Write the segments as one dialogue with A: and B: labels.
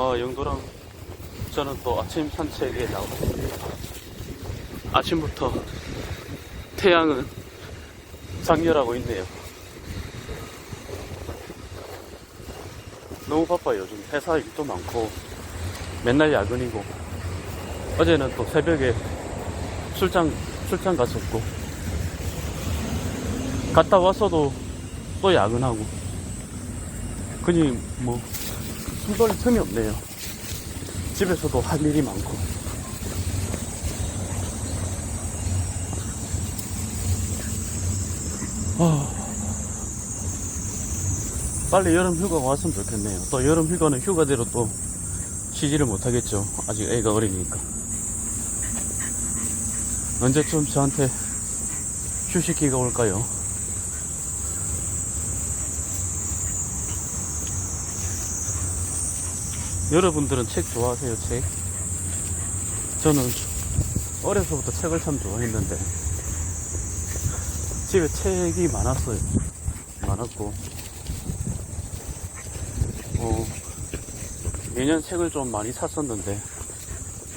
A: 어, 영도랑 저는 또 아침 산책에 나왔습니다. 아침부터 태양은 장렬하고 있네요. 너무 바빠요. 요즘 회사 일도 많고 맨날 야근이고 어제는 또 새벽에 출장 출장 갔었고 갔다 왔어도 또 야근하고 그니 뭐 숨 돌릴 틈이 없네요. 집에서도 할 일이 많고. 아, 빨리 여름 휴가가 왔으면 좋겠네요. 또 여름 휴가는 휴가대로 또 쉬지를 못하겠죠. 아직 애가 어리니까. 언제쯤 저한테 휴식기가 올까요? 여러분들은 책 좋아하세요, 책? 저는 어려서부터 책을 참 좋아했는데, 집에 책이 많았어요. 많았고, 어, 매년 책을 좀 많이 샀었는데,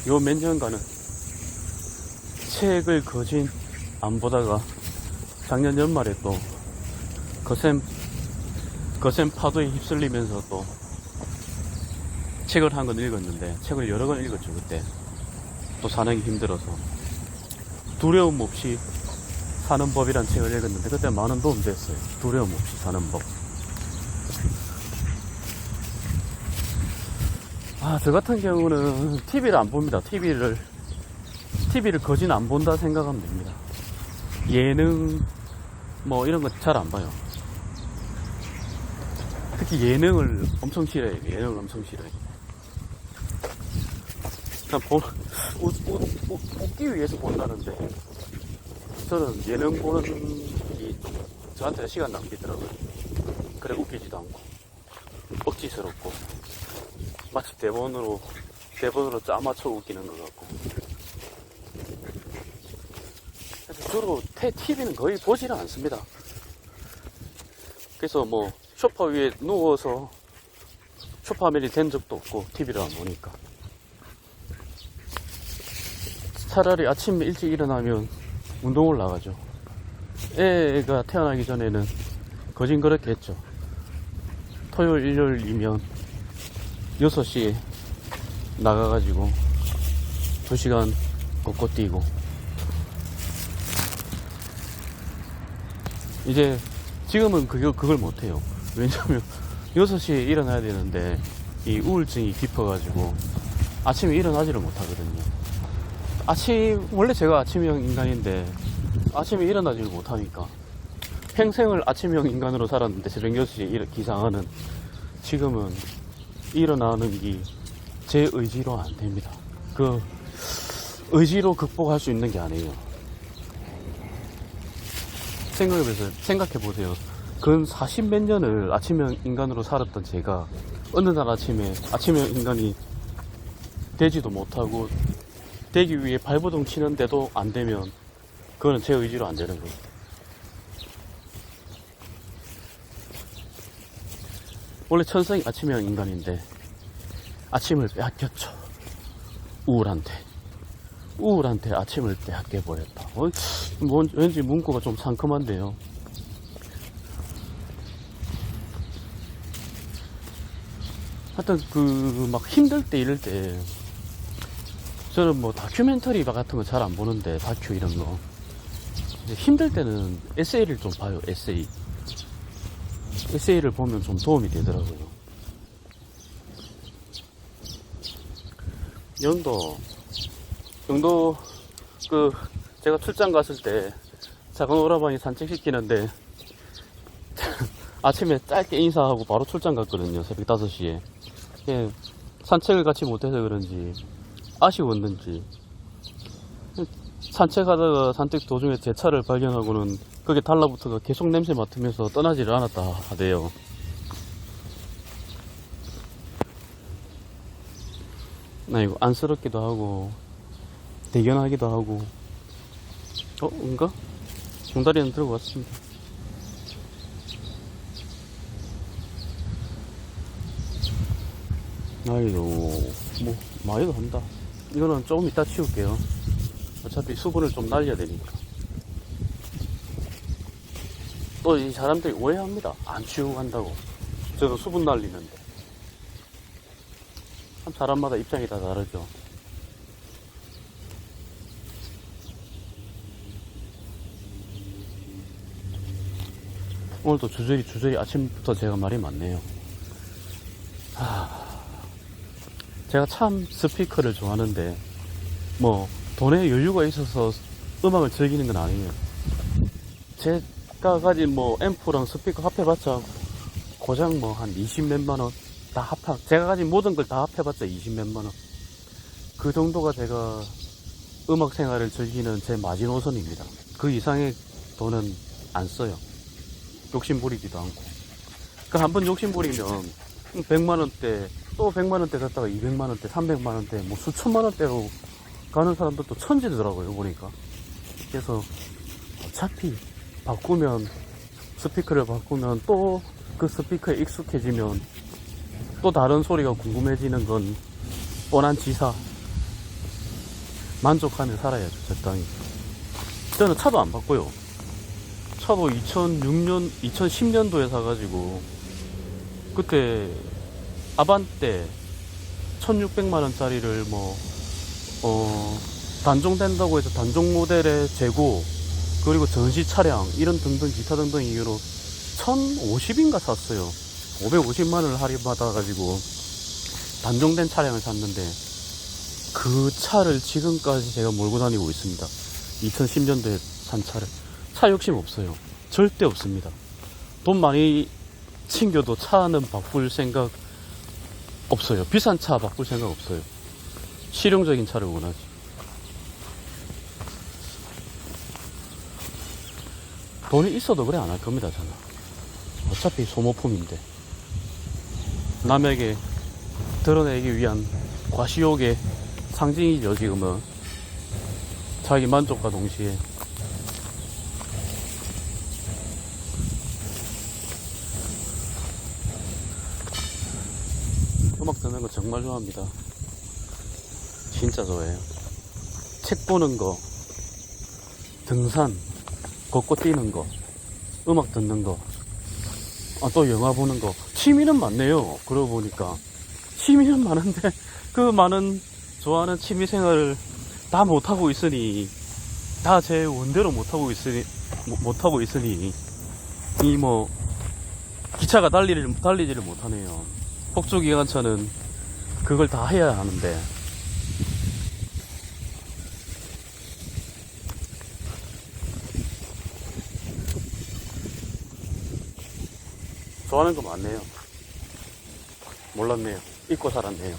A: 요 몇 년간은 책을 거진 안 보다가 작년 연말에 또 거센, 거센 파도에 휩쓸리면서 또 책을 한 권 읽었는데 책을 여러 권 읽었죠 그때 또 사는 게 힘들어서 두려움 없이 사는 법이란 책을 읽었는데 그때 많은 도움 됐어요 두려움 없이 사는 법 아, 저 같은 경우는 TV를 안 봅니다. TV를, TV를 거진 안 본다 생각하면 됩니다. 예능, 뭐, 이런 거 잘 안 봐요. 특히 예능을 엄청 싫어해요. 예능을 엄청 싫어해요. 그냥 보, 웃, 웃, 웃, 웃기 위해서 본다는데, 저는 예능 보는 게 저한테 시간 낭비더라고요. 그래, 웃기지도 않고, 억지스럽고, 마치 대본으로, 대본으로 짜맞춰 웃기는 것 같고. 그래서 주로 태, TV는 거의 보지를 않습니다. 그래서 뭐, 소파 위에 누워서 소파면이 된 적도 없고, TV를 안 보니까. 차라리 아침 일찍 일어나면 운동을 나가죠. 애가 태어나기 전에는 거진 그렇게 했죠. 토요일, 일요일이면 6시에 나가가지고 2시간 걷고 뛰고 이제 지금은 그걸, 그걸 못해요. 왜냐면 6시에 일어나야 되는데 이 우울증이 깊어가지고 아침에 일어나지를 못하거든요. 아침, 원래 제가 아침형 인간인데 아침에 일어나지를 못하니까 평생을 아침형 인간으로 살았는데 새벽 6시에 일- 기상하는 지금은 일어나는 게 제 의지로 안 됩니다. 그 의지로 극복할 수 있는 게 아니에요. 생각해보세요. 생각해보세요. 근 40 몇 년을 아침형 인간으로 살았던 제가 어느 날 아침에 아침형 인간이 되지도 못하고 되기 위해 발버둥 치는데도 안 되면 그거는 제 의지로 안 되는 거예요. 원래 천성이 아침형 인간인데 아침을 빼앗겼죠. 우울한테. 우울한테 아침을 빼앗겨 버렸다. 어, 뭔, 왠지 문구가 좀 상큼한데요. 하여튼 그 막 힘들 때 이럴 때 저는 뭐 다큐멘터리 같은 거 잘 안 보는데 다큐 이런 거. 힘들 때는 에세이를 좀 봐요 에세이. 에세이를 보면 좀 도움이 되더라고요. 연도 영도 그 제가 출장 갔을 때 작은 오라버니 산책시키는데 아침에 짧게 인사하고 바로 출장 갔거든요 새벽 5시에. 예, 산책을 같이 못해서 그런지 아쉬웠는지 산책하다가 산책 도중에 제 차를 발견하고는 거기에 달라붙어서 계속 냄새 맡으면서 떠나지를 않았다 하대요. 나 이거 안쓰럽기도 하고 대견하기도 하고 어? 뭔가? 종다리는 들고 왔습니다. 아이고, 뭐, 많이도 한다. 이거는 조금 이따 치울게요. 어차피 수분을 좀 날려야 되니까. 또 이 사람들이 오해합니다. 안 치우고 간다고. 저도 수분 날리는데. 참 사람마다 입장이 다 다르죠. 오늘도 주저리 주저리 아침부터 제가 말이 많네요. 하... 제가 참 스피커를 좋아하는데 뭐 돈에 여유가 있어서 음악을 즐기는 건 아니에요. 제가 가진 뭐 앰프랑 스피커 합해봤자 고장 뭐한 20 몇만 원 다 합하 제가 가진 모든 걸 다 합해봤자 20 몇만 원. 그 정도가 제가 음악 생활을 즐기는 제 마지노선입니다. 그 이상의 돈은 안 써요. 욕심 부리지도 않고. 그 한 번 욕심 부리면 100만 원대 또 100만 원대 갔다가 200만 원대, 300만 원대, 뭐 수천만 원대로 가는 사람들도 천지더라고요 보니까. 그래서 어차피 바꾸면 스피커를 바꾸면 또 그 스피커에 익숙해지면 또 다른 소리가 궁금해지는 건 뻔한 지사. 만족하며 살아야죠, 적당히. 저는 차도 안 바꿔요. 차도 2006년, 2010년도에 사가지고, 그때, 아반떼, 1600만원짜리를 뭐, 어, 단종된다고 해서 단종 모델의 재고, 그리고 전시 차량, 이런 등등, 기타 등등 이유로 1050인가 샀어요. 550만원을 할인받아가지고, 단종된 차량을 샀는데, 그 차를 지금까지 제가 몰고 다니고 있습니다. 2010년도에 산 차를. 차 욕심 없어요. 절대 없습니다. 돈 많이 챙겨도 차는 바꿀 생각 없어요. 비싼 차 바꿀 생각 없어요. 실용적인 차를 원하지. 돈이 있어도 그래 안 할 겁니다, 저는. 어차피 소모품인데. 남에게 드러내기 위한 과시욕의 상징이죠, 지금은. 자기 만족과 동시에. 음악 듣는 거 정말 좋아합니다. 진짜 좋아해요. 책 보는 거, 등산, 걷고 뛰는 거, 음악 듣는 거, 아, 또 영화 보는 거. 취미는 많네요. 그러고 보니까. 취미는 많은데, 그 많은 좋아하는 취미 생활을 다 못하고 있으니, 다 제 원대로 못하고 있으니, 못- 못하고 있으니, 이 뭐, 기차가 달리지를 못하네요. 폭주기관차는 그걸 다 해야 하는데, 좋아하는 거 많네요. 몰랐네요. 잊고 살았네요.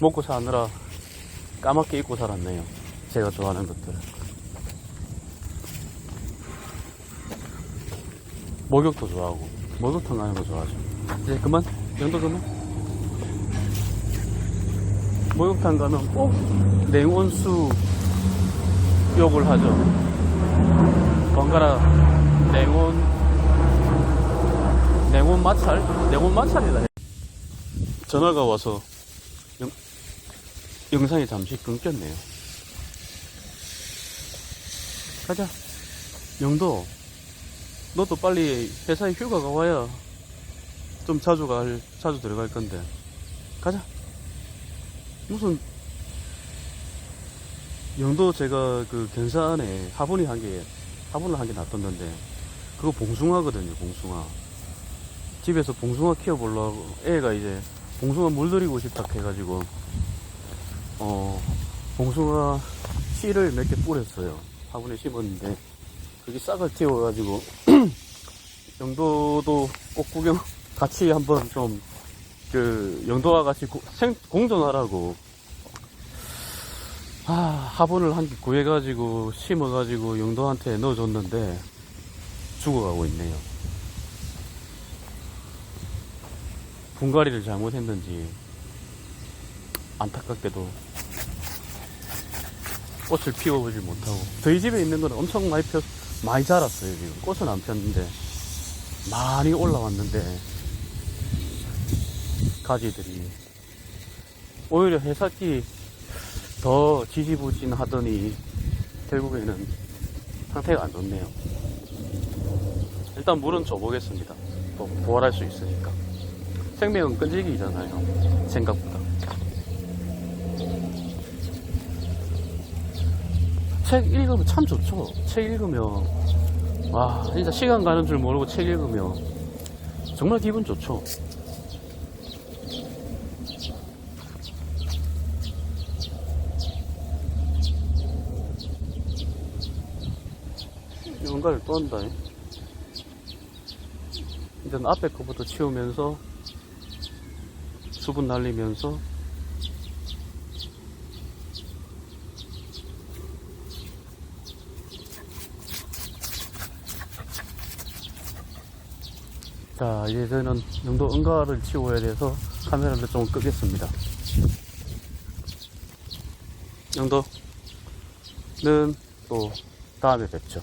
A: 먹고 사느라 까맣게 잊고 살았네요. 제가 좋아하는 것들을. 목욕도 좋아하고, 목욕탕 가는 거 좋아하죠. 이제 그만? 영도 그만? 목욕탕 가면 꼭 냉온수 욕을 하죠. 번갈아 냉온 냉온 마찰? 냉온 마찰이다. 전화가 와서 영, 영상이 잠시 끊겼네요. 가자. 영도, 너도 빨리 회사에 휴가가 와야 좀 자주 갈, 자주 들어갈 건데. 가자. 무슨, 영도 제가 그 견산에 화분이 한 개, 화분을 한 개 놔뒀는데, 그거 봉숭아거든요, 봉숭아. 집에서 봉숭아 키워보려고 애가 이제 봉숭아 물들이고 싶다 해가지고 어 봉숭아 씨를 몇 개 뿌렸어요 화분에 심었는데 그게 싹을 틔워가지고 영도도 꼭 구경 같이 한번 좀 그 영도와 같이 고- 생, 공존하라고. 아 화분을 한 개 구해가지고 심어가지고 영도한테 넣어줬는데 죽어가고 있네요. 분갈이를 잘못했는지 안타깝게도 꽃을 피워보질 못하고 저희 집에 있는 건 엄청 많이 폈 많이 자랐어요 지금. 꽃은 안 폈는데 많이 올라왔는데 가지들이 오히려 해삭기 더 지지부진하더니 결국에는 상태가 안 좋네요. 일단 물은 줘보겠습니다. 또 부활할 수 있으니까. 생명은 끈질기잖아요. 생각보다. 책 읽으면 참 좋죠. 책 읽으면 와 진짜 시간 가는 줄 모르고 책 읽으면 정말 기분 좋죠. 연가를 또 한다. 일단 앞에 거부터 치우면서 수분 날리면서 자 이제 저는 영도 응가를 치워야 돼서 카메라를 좀 끄겠습니다 영도는 또 다음에 뵙죠